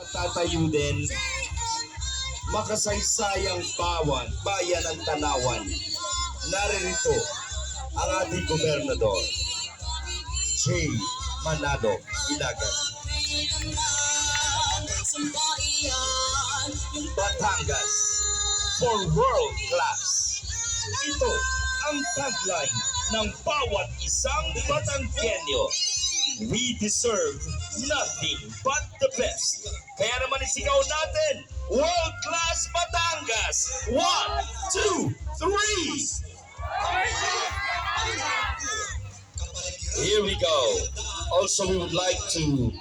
Tatayo din makasaysayang bawan, bayan ng Tanawan. Naririto ang ating gobernador, J. Manalo Ilagan. Batangas for world class. Ito ang tagline ng bawat isang Batanggenyo. We deserve nothing but the best. Kaya naman isigaw natin, World Class Batangas! One, two, three! Here we go. Also, we would like to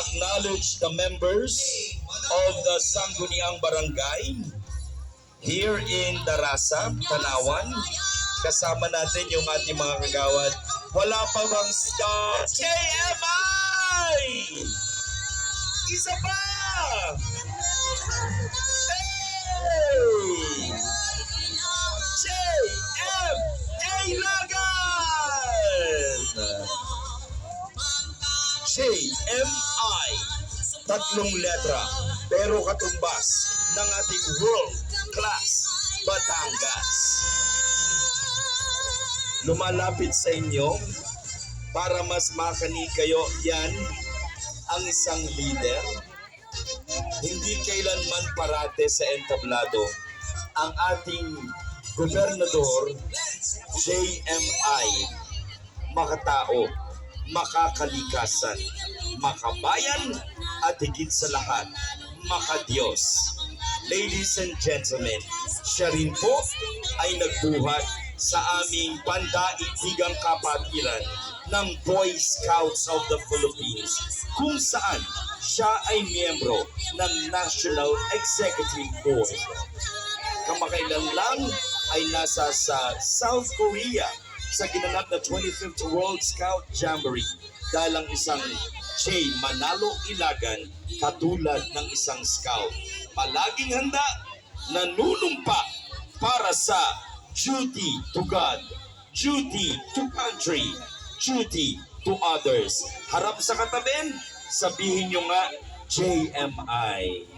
acknowledge the members of the Sangguniang Barangay here in Darasa, Tanawan. Kasama natin yung ating mga kagawad. Wala pa bang stop? JMI! Isa pa! Hey! JMA Lagan! JMI. Tatlong letra, pero katumbas ng ating world class Batangas. Lumalapit sa inyo para mas makani kayo yan ang isang leader. Hindi kailanman parate sa entablado ang ating gobernador JMI makatao, makakalikasan, makabayan, at higit sa lahat, makadiyos. Ladies and gentlemen, siya rin po ay nagbuhat sa aming pandaigdigang kapatiran ng Boy Scouts of the Philippines kung saan siya ay miyembro ng National Executive Board. Kamakailan lang ay nasa sa South Korea sa ginanap na 25th World Scout Jamboree dahil ang isang J. Manalo Ilagan katulad ng isang scout. Palaging handa, nanunumpa para sa duty to God, duty to country, duty to others. Harap sa katabi, sabihin nyo nga, JMI.